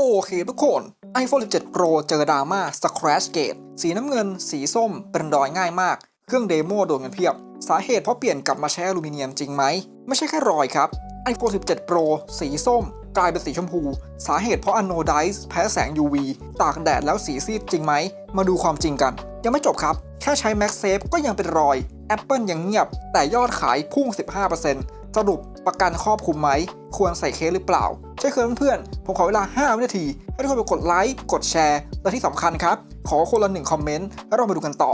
โอเคทุกคน iPhone 17 Pro เจอดราม่า Scratch Gate สีน้ำเงิน สีส้ม เป็นรอยง่ายมาก เครื่องเดโมโดนกันเพียบ สาเหตุเพราะเปลี่ยนกลับมาใช้อลูมิเนียมจริงไหม ไม่ใช่แค่รอยครับ iPhone 17 Pro สีส้ม กลายเป็นสีชมพู สาเหตุเพราะ Anodize แพ้แสง UV ตากแดดแล้วสีซีดจริงไหม มาดูความจริงกัน ยังไม่จบครับ แค่ใช้ MagSafe ก็ยังเป็นรอย Apple ยังเงียบ แต่ยอดขายพุ่ง 15% สรุปประกันครอบคลุมไหม ควรใส่เคสหรือเปล่า ใช่เคยเพื่อนๆ ผมขอเวลา 5 วินาที ให้ทุกคนไปกดไลค์ กดแชร์ และที่สำคัญครับ ขอคนละหนึ่งคอมเมนต์ แล้วเรามาดูกันต่อ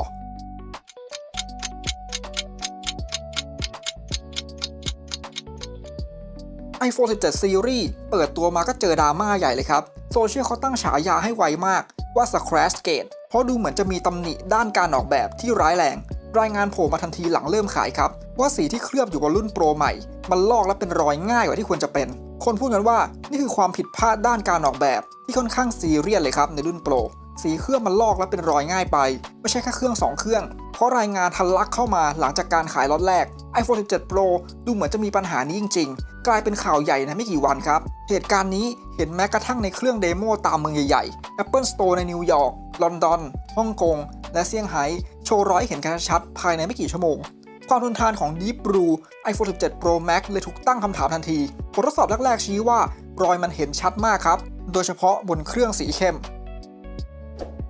iPhone 17 Series เปิดตัวมาก็เจอดราม่าใหญ่เลยครับ โซเชียลเขาตั้งฉายาให้ไวมากว่า Scratch Gate เพราะดูเหมือนจะมีตำหนิด้านการออกแบบที่ร้ายแรง รายงานโผล่มาทันทีหลังเริ่มขายครับ ว่าสีที่เคลือบอยู่บนรุ่นโปรใหม่ มันลอกและเป็นรอยง่ายกว่าที่ควรจะเป็น คนพูดกันว่านี่คือความผิดพลาดด้านการออกแบบ ที่ค่อนข้างซีเรียสเลยครับในรุ่นโปรสีเคลือบมันลอกและเป็นรอยง่ายไป ไม่ใช่แค่เครื่อง 2 เครื่อง เพราะรายงานทันลักเข้ามาหลังจากการขายล็อตแรก iPhone 17 Pro ดูเหมือนจะมีปัญหานี้จริง ๆ กลายเป็นข่าวใหญ่ในไม่กี่วันครับ เหตุการณ์นี้เห็นแม้กระทั่งในเครื่องเดโมตามเมืองใหญ่ๆ Apple Store ในนิวยอร์ก ลอนดอน ฮ่องกง และเซี่ยงไฮ้ โชว์ร้อยเห็นกันชัดภายในไม่กี่ชั่วโมง ความทนทานของ Deep Blue iPhone 17 Pro Max เลยถูกตั้งคำถามทันที ผลทดสอบแรกๆชี้ว่ารอยมันเห็นชัดมากครับ โดยเฉพาะบนเครื่องสีเข้ม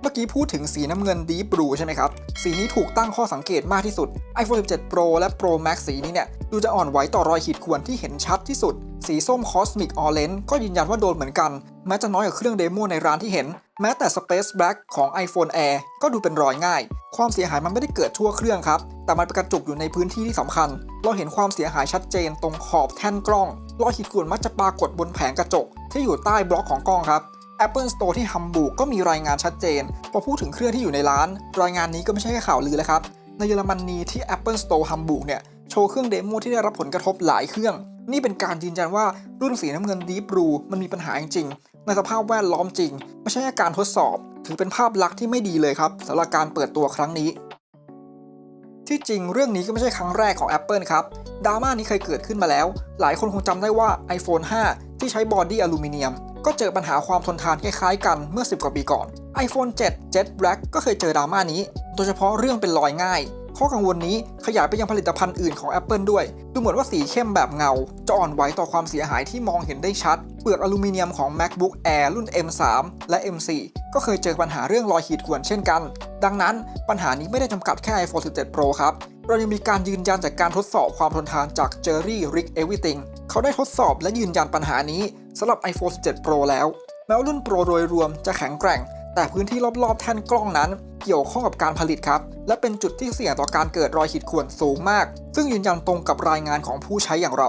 เมื่อกี้พูดถึงสีน้ำเงิน Deep Blue ใช่ไหมครับ สีนี้ถูกตั้งข้อสังเกตมากที่สุด iPhone 17 Pro และ Pro Max สีนี้เนี่ยดูจะอ่อนไหวต่อรอยขีดข่วนที่เห็นชัดที่สุด สีส้ม Cosmic Orange ก็ยืนยันว่าโดนเหมือนกัน แม้จะน้อยกว่าเครื่องเดโมในร้านที่เห็น แม้แต่ Space Black ของ iPhone Air ก็ดูเป็นรอยง่าย ความเสียหายมันไม่ได้เกิดทั่วเครื่องครับ แต่มันไปกระจุกอยู่ในพื้นที่ที่สำคัญ เราเห็นความเสียหายชัดเจนตรงขอบแท่นกล้อง รอยขีดข่วนมักจะปรากฏบนแผงกระจก ที่อยู่ใต้บล็อกของกล้องครับ Apple Store ที่ฮัมบูร์กก็มีรายงานชัดเจน พอพูดถึงเครื่องที่อยู่ในร้าน รายงานนี้ก็ไม่ใช่แค่ข่าวลือแล้วครับ ในเยอรมนีที่ Apple Store ฮัมบูร์กเนี่ย โชว์เครื่องเดโมที่ได้รับผลกระทบหลายเครื่อง นี่เป็นการยืนยันว่ารุ่นสีน้ำเงิน Deep Blue มันมีปัญหาจริง ในสภาพแวดล้อมจริง ไม่ใช่การทดสอบ ถือเป็นภาพลักษณ์ที่ไม่ดีเลยครับสำหรับการเปิดตัวครั้งนี้ ที่จริงเรื่องนี้ก็ไม่ใช่ครั้งแรกของ Apple ครับดราม่านี้เคยเกิดขึ้นมาแล้ว หลายคนคงจำได้ว่า iPhone 5 ที่ใช้บอดี้อลูมิเนียม ก็เจอปัญหาความทนทานคล้ายๆกันเมื่อ 10 กว่าปีก่อน iPhone 7 Jet Black ก็เคยเจอดราม่านี้ โดยเฉพาะเรื่องเป็นรอยง่าย ข้อกังวลนี้ขยายไปยังผลิตภัณฑ์อื่นของ Apple ด้วย ดูเหมือนว่าสีเข้มแบบเงา จะอ่อนไหวต่อความเสียหายที่มองเห็นได้ชัด เปลือกอลูมิเนียมของ MacBook Air รุ่น M3 และ M4 ก็เคยเจอปัญหาเรื่องรอยขีดข่วนเช่นกัน ดังนั้นปัญหานี้ไม่ได้จำกัดแค่ iPhone 17 Pro ครับเรายังมีการยืนยันจากการทดสอบความทนทานจาก Jerry Rig Everything เขาได้ทดสอบและยืนยันปัญหานี้สำหรับ iPhone 17 Pro แล้ว แม้ว่ารุ่น Pro โดยรวมจะแข็งแกร่ง แต่พื้นที่รอบๆแท่นกล้องนั้นเกี่ยวข้องกับการผลิตครับ และเป็นจุดที่เสี่ยงต่อการเกิดรอยขีดข่วนสูงมาก ซึ่งยืนยันตรงกับรายงานของผู้ใช้อย่างเรา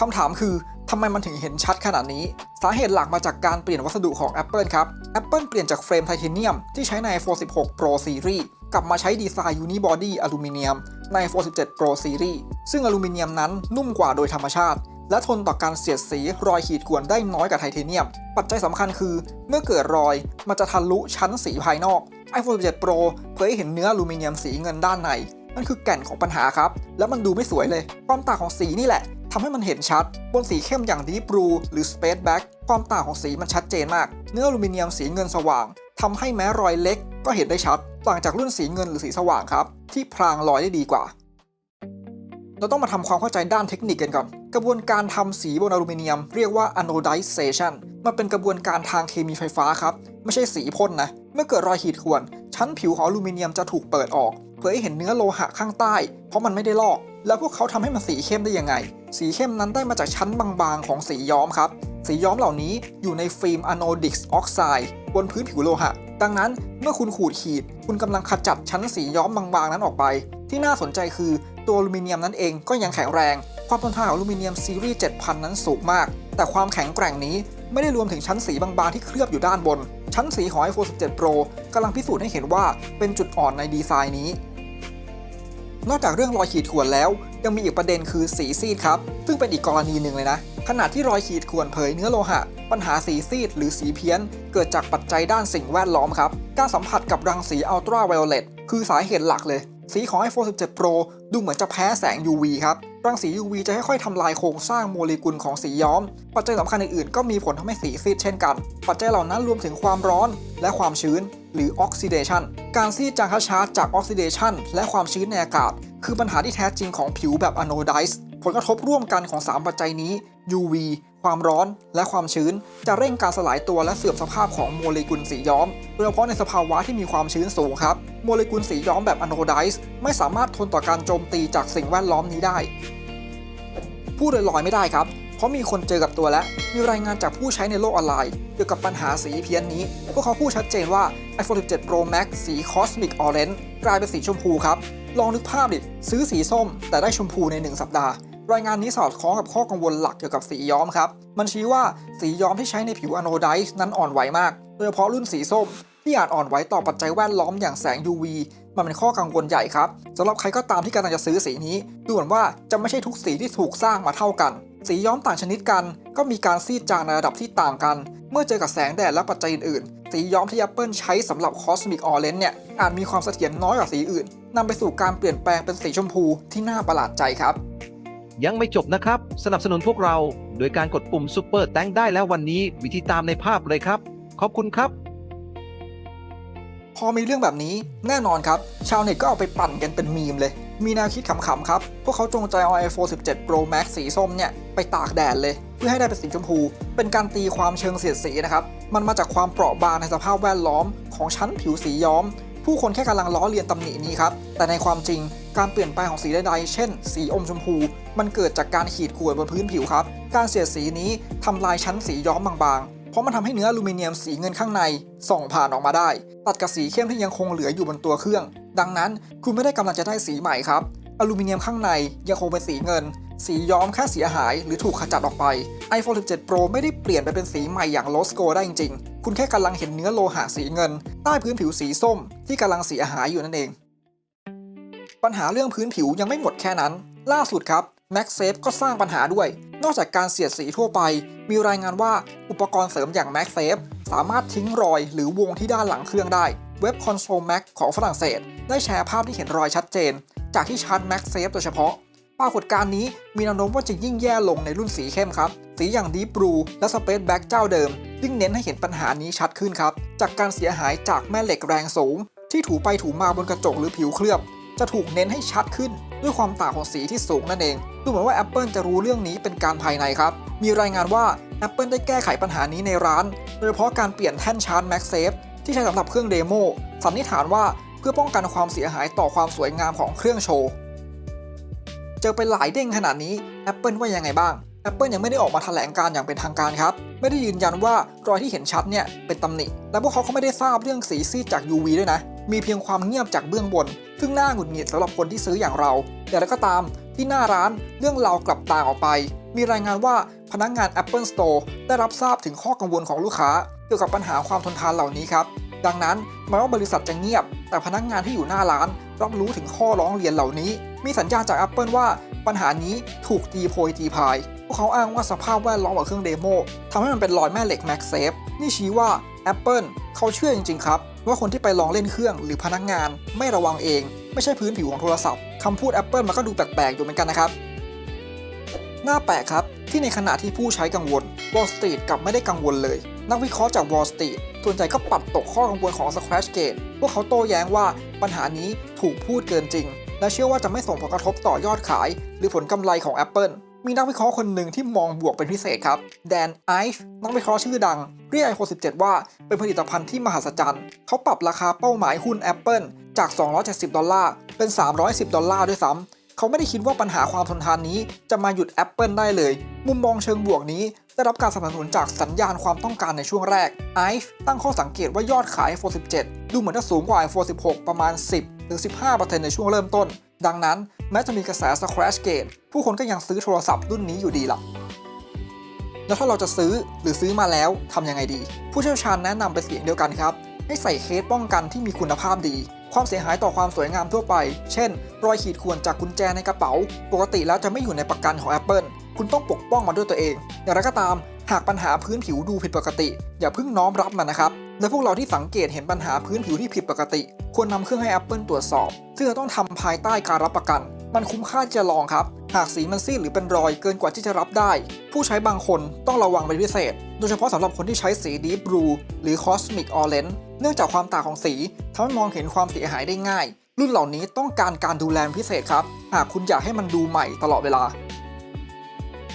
คำถามคือทำไมมันถึงเห็นชัดขนาดนี้ สาเหตุหลักมาจากการเปลี่ยนวัสดุของ Apple ครับ Apple เปลี่ยนจากเฟรมไทเทเนียมที่ใช้ใน iPhone 16 Pro Series กลับมาใช้ดีไซน์ Unibody อลูมิเนียมใน iPhone 17 Pro Series ซึ่งอลูมิเนียมนั้นนุ่มกว่าโดยธรรมชาติ และทนต่อการเสียดสีรอยขีดข่วนได้น้อยกว่าไทเทเนียม ปัจจัยสำคัญคือ เมื่อเกิดรอยมันจะทะลุชั้นสีภายนอก iPhone 17 Pro เผยให้เห็นเนื้ออลูมิเนียมสีเงินด้านในนั่นคือแก่นของปัญหาครับ แล้วมันดูไม่สวยเลย ความต่างของสีนี่แหละทำให้มันเห็นชัด บนสีเข้มอย่าง Deep Blue หรือ Space Black ความต่างของสีมันชัดเจนมาก เนื้ออลูมิเนียมสีเงินสว่างทำให้แม้รอยเล็กก็เห็นได้ชัด ต่างจากรุ่นสีเงินหรือสีสว่างครับ ที่พรางรอยได้ดีกว่า เราต้องมาทำความเข้าใจด้านเทคนิคกันก่อน กระบวนการทำสีบนอลูมิเนียม เรียกว่า anodization มันเป็นกระบวนการทางเคมีไฟฟ้าครับ ไม่ใช่สีพ่นนะ เมื่อเกิดรอยขีดข่วน ชั้นผิวของอลูมิเนียมจะถูกเปิดออกเผยให้เห็นเนื้อโลหะข้างใต้ เพราะมันไม่ได้ลอก แล้วพวกเขาทำให้มันสีเข้มได้ยังไง สีเข้มนั้นได้มาจากชั้นบางๆ ของสีย้อมครับ สีย้อมเหล่านี้อยู่ในฟิล์มอะโนดิกออกไซด์บนพื้นผิวโลหะ ดังนั้นเมื่อคุณขูดขีด คุณกำลังขจัดชั้นสีย้อมบางๆนั้นออกไป ที่น่าสนใจคือตัวอลูมิเนียมนั้นเองก็ยังแข็งแรง ความทนทานของอลูมิเนียมซีรีส์ 7000 นั้นสูงมาก แต่ความแข็งแกร่งนี้ไม่ได้รวมถึงชั้นสีบางๆ ที่เคลือบอยู่ด้านบน ชั้นสีของ iPhone 17 Pro กำลังพิสูจน์ให้เห็นว่าเป็นจุดอ่อนในดีไซน์นี้ นอกจากเรื่องรอยขีดข่วนแล้ว ยังมีอีกประเด็นคือสีซีดครับ ซึ่งเป็นอีกกรณีหนึ่งเลยนะ ขณะที่รอยขีดข่วนเผยเนื้อโลหะ ปัญหาสีซีดหรือสีเพี้ยน เกิดจากปัจจัยด้านสิ่งแวดล้อมครับ การสัมผัสกับรังสีอัลตราไวโอเลตคือสาเหตุหลักเลย สีของ iPhone 17 Pro ดูเหมือนจะแพ้แสง UV ครับ รังสี UV จะค่อยๆทำลายโครงสร้างโมเลกุลของสีย้อม ปัจจัยสำคัญอื่นๆ ก็มีผลทำให้สีซีดเช่นกัน ปัจจัยเหล่านั้นรวมถึงความร้อนและความชื้น หรือ oxidation การซีดจางช้าๆจาก oxidation และความชื้นในอากาศ คือปัญหาที่แท้จริงของผิวแบบ anodized ผลกระทบร่วมกันของ 3 ปัจจัยนี้ UV ความร้อนและความชื้น จะเร่งการสลายตัวและเสื่อมสภาพของโมเลกุลสีย้อม โดยเฉพาะในสภาวะที่มีความชื้นสูงครับ โมเลกุลสีย้อมแบบอะโนไดซ์ไม่สามารถทนต่อการโจมตีจากสิ่งแวดล้อมนี้ได้ พูดลอยๆไม่ได้ครับ เพราะมีคนเจอกับตัวแล้วมีรายงานจากผู้ใช้ในโลกออนไลน์ เกี่ยวกับปัญหาสีเพี้ยนนี้ พวกเขาพูดชัดเจนว่า iPhone 17 Pro Max สี Cosmic Orange กลายเป็นสีชมพูครับ ลองนึกภาพดิ ซื้อสีส้ม แต่ได้ชมพูใน 1 สัปดาห์ รายงานนี้สอดคล้องกับข้อกังวลหลักเกี่ยวกับสีย้อมครับ มันชี้ว่าสีย้อมที่ใช้ในผิวอะโนไดซ์นั้นอ่อนไหวมาก โดยเฉพาะรุ่นสีส้ม ที่อาจอ่อนไหวต่อปัจจัยแวดล้อมอย่างแสง UV มันเป็นข้อกังวลใหญ่ครับสำหรับใครก็ตามที่กำลังจะซื้อสีนี้ ดูเหมือนว่าจะไม่ใช่ทุกสีที่ถูกสร้างมาเท่ากัน สีย้อมต่างชนิดกัน ก็มีการซีดจางในระดับที่ต่างกัน เมื่อเจอกับแสงแดดและปัจจัยอื่นๆสีย้อมที่ Apple ใช้สำหรับ Cosmic Orange เนี่ยอาจมีความเสถียรน้อยกว่าสีอื่นนำไปสู่การเปลี่ยนแปลงเป็นสีชมพูที่น่าประหลาดใจครับยังไม่จบนะครับ สนับสนุนพวกเรา โดยการกดปุ่ม Super แตงได้แล้ววันนี้ วิธีตามในภาพเลยครับ ขอบคุณครับ พอมีเรื่องแบบนี้แน่นอนครับ ชาวเน็ตก็เอาไปปั่นกันเป็นมีมเลย มีแนวคิดขำๆครับ พวกเขาจงใจเอา iPhone 17 Pro Max สีส้มเนี่ย ไปตากแดดเลย เพื่อให้ได้เป็นสีชมพู เป็นการตีความเชิงเสียดสีนะครับ มันมาจากความเปราะบางในสภาพแวดล้อมของชั้นผิวสีย้อม ผู้คนแค่กำลังล้อเลียนตำหนินี้ครับ แต่ในความจริงการเปลี่ยนแปลงของสีใดๆ เช่น สีอมชมพู มันเกิดจากการขีดข่วนบนพื้นผิวครับ การเสียดสีนี้ทำลายชั้นสีย้อมบางๆ เพราะมันทำให้เนื้ออลูมิเนียมสีเงินข้างในส่องผ่านออกมาได้ ตัดกับสีเข้มที่ยังคงเหลืออยู่บนตัวเครื่อง ดังนั้นคุณไม่ได้กำลังจะได้สีใหม่ครับอลูมิเนียมข้างในยังคงเป็นสีเงิน สีย้อมแค่เสียหายหรือถูกขจัดออกไป iPhone 17 Pro ไม่ได้เปลี่ยนไปเป็นสีใหม่อย่าง Lost Go ได้จริงๆ คุณแค่กำลังเห็นเนื้อโลหะสีเงิน ใต้พื้นผิวสีส้มที่กำลังเสียหายอยู่นั่นเอง ปัญหาเรื่องพื้นผิวยังไม่หมดแค่นั้น ล่าสุดครับ MagSafe ก็สร้างปัญหาด้วย นอกจากการเสียดสีทั่วไป มีรายงานว่าอุปกรณ์เสริมอย่าง MagSafe สามารถทิ้งรอยหรือวงที่ด้านหลังเครื่องได้ เว็บ Console Mac ของฝรั่งเศส ได้แชร์ภาพที่เห็นรอยชัดเจน จากที่ชาร์จ MagSafe โดยเฉพาะ ปรากฏการณ์นี้มีแนวโน้มว่าจะยิ่งแย่ลงในรุ่นสีเข้มครับ สีอย่าง Deep Blue และ Space Black เจ้าเดิม ยิ่งเน้นให้เห็นปัญหานี้ชัดขึ้นครับ จากการเสียหายจากแม่เหล็กแรงสูง ที่ถูไปถูมาบนกระจกหรือผิวเคลือบ จะถูกเน้นให้ชัดขึ้น ด้วยความต่างของสีที่สูงนั่นเอง ดูเหมือนว่า Apple จะรู้เรื่องนี้เป็นการภายในครับ มีรายงานว่า Apple ได้แก้ไขปัญหานี้ในร้าน โดยเฉพาะการเปลี่ยนแท่นชาร์จ MagSafe ที่ใช้สำหรับเครื่องเดโมสันนิษฐานว่าเพื่อป้องกันความเสียหายต่อความสวยงามของเครื่องโชว์ เจอไปหลายเด้งขนาดนี้ Apple ว่ายังไงบ้าง Apple ยังไม่ได้ออกมาแถลงการอย่างเป็นทางการครับ ไม่ได้ยืนยันว่ารอยที่เห็นชัดเนี่ยเป็นตำหนิ และพวกเขาก็ไม่ได้ทราบเรื่องสีซีดจาก UV ด้วยนะ มีเพียงความเงียบจากเบื้องบน ซึ่งน่าหงุดหงิดสำหรับคนที่ซื้ออย่างเรา แต่แล้วก็ตามที่หน้าร้านเรื่องราวกลับต่างออกไป มีรายงานว่าพนักงาน Apple Store ได้รับทราบถึงข้อกังวลของลูกค้า เกี่ยวกับปัญหาความทนทานเหล่านี้ครับ ดังนั้นแม้ว่าบริษัทจะเงียบ แต่พนักงานที่อยู่หน้าร้าน รับรู้ถึงข้อร้องเรียนเหล่านี้ มีสัญญาณจาก Apple ว่าปัญหานี้ถูกตีโพยตีพาย พวกเขาอ้างว่าสภาพแวดล้อมกับเครื่องเดโมทำให้มันเป็นรอยแม่เหล็ก MagSafe นี่ชี้ว่า Apple เขาเชื่อจริงๆครับ ว่าคนที่ไปลองเล่นเครื่องหรือพนักงาน ไม่ระวังเอง ไม่ใช่พื้นผิวของโทรศัพท์คำพูด Apple มันก็ดูแปลกๆอยู่เหมือนกันนะครับน่าแปลกครับ ที่ในขณะที่ผู้ใช้กังวล Wall Street กลับไม่ได้กังวลเลย นักวิเคราะห์จาก Wall Street ส่วนใหญ่ก็ปัดตกข้อกังวลของ Scratchgate พวกเขาโต้แย้งว่าปัญหานี้ถูกพูดเกินจริง และเชื่อว่าจะไม่ส่งผลกระทบต่อยอดขาย หรือผลกำไรของ Apple มีนักวิเคราะห์คนหนึ่งที่มองบวกเป็นพิเศษครับ แดนไอฟ์นักวิเคราะห์ชื่อดัง เรียก iPhone 17 ว่าเป็นผลิตภัณฑ์ที่มหัศจรรย์ เขาปรับราคาเป้าหมายหุ้น Apple จาก 270 ดอลลาร์ เป็น 310 ดอลลาร์ด้วยซ้ำ เขาไม่ได้คิดว่าปัญหาความทนทานนี้จะมาหยุด Apple ได้เลย มุมมองเชิงบวกนี้ได้รับการสนับสนุนจากสัญญาณความต้องการในช่วงแรก iPhone ตั้งข้อสังเกตว่ายอดขาย iPhone 17 ดูเหมือนจะสูงกว่า iPhone 16 ประมาณ 10 ถึง 15%ในช่วงเริ่มต้น ดังนั้น แม้จะมีกระแส Scratchgate ผู้คนก็ยังซื้อโทรศัพท์รุ่นนี้อยู่ดีล่ะ แล้วถ้าเราจะซื้อหรือซื้อมาแล้วทำยังไงดี ผู้เชี่ยวชาญแนะนำเป็นเสียงเดียวกันครับ ให้ใส่เคสป้องกันที่มีคุณภาพดี ความเสียหายต่อความสวยงามทั่วไป เช่น รอยขีดข่วนจากกุญแจในกระเป๋า ปกติแล้วจะไม่อยู่ในประกันของ Apple คุณต้องปกป้องมันด้วยตัวเอง อย่างไรก็ตาม หากปัญหาพื้นผิวดูผิดปกติ อย่าเพิ่งน้อมรับมันนะครับ และพวกเราที่สังเกตเห็นปัญหาพื้นผิวที่ผิดปกติ ควรนำเครื่องให้ Apple ตรวจสอบ ซึ่งจะต้องทำภายใต้การรับประกัน มันคุ้มค่าจะลองครับ หากสีมันซีดหรือเป็นรอยเกินกว่าที่จะรับได้ ผู้ใช้บางคนต้องระวังเป็นพิเศษ โดยเฉพาะสำหรับคนที่ใช้สี Deep Blue หรือ Cosmic Orange เนื่องจากความต่างของสีทำให้มองเห็นความเสียหายได้ง่าย รุ่นเหล่านี้ต้องการการดูแลพิเศษครับ หากคุณอยากให้มันดูใหม่ตลอดเวลา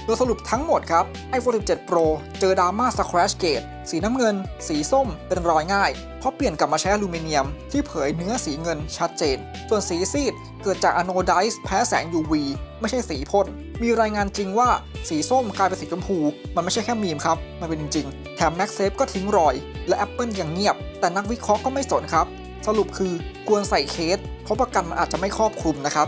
ดยสรุปทั้งหมดครับ iPhone 17 Pro เจอดราม่า Scratch Gate สีน้ำเงิน สีส้ม เป็นรอยง่าย เพราะเปลี่ยนกลับมาใช้อลูมิเนียม ที่เผยเนื้อสีเงินชัดเจน ส่วนสีซีดเกิดจากอะโนไดซ์แพ้แสง UV ไม่ใช่สีพ่น มีรายงานจริงว่าสีส้มกลายเป็นสีชมพู มันไม่ใช่แค่มีมครับ มันเป็นจริงๆแถม MagSafe ก็ทิ้งรอย และ Apple ยังเงียบ แต่นักวิเคราะห์ก็ไม่สนครับ สรุปคือควรใส่เคส เพราะประกันมันอาจจะไม่ครอบคลุมนะครับ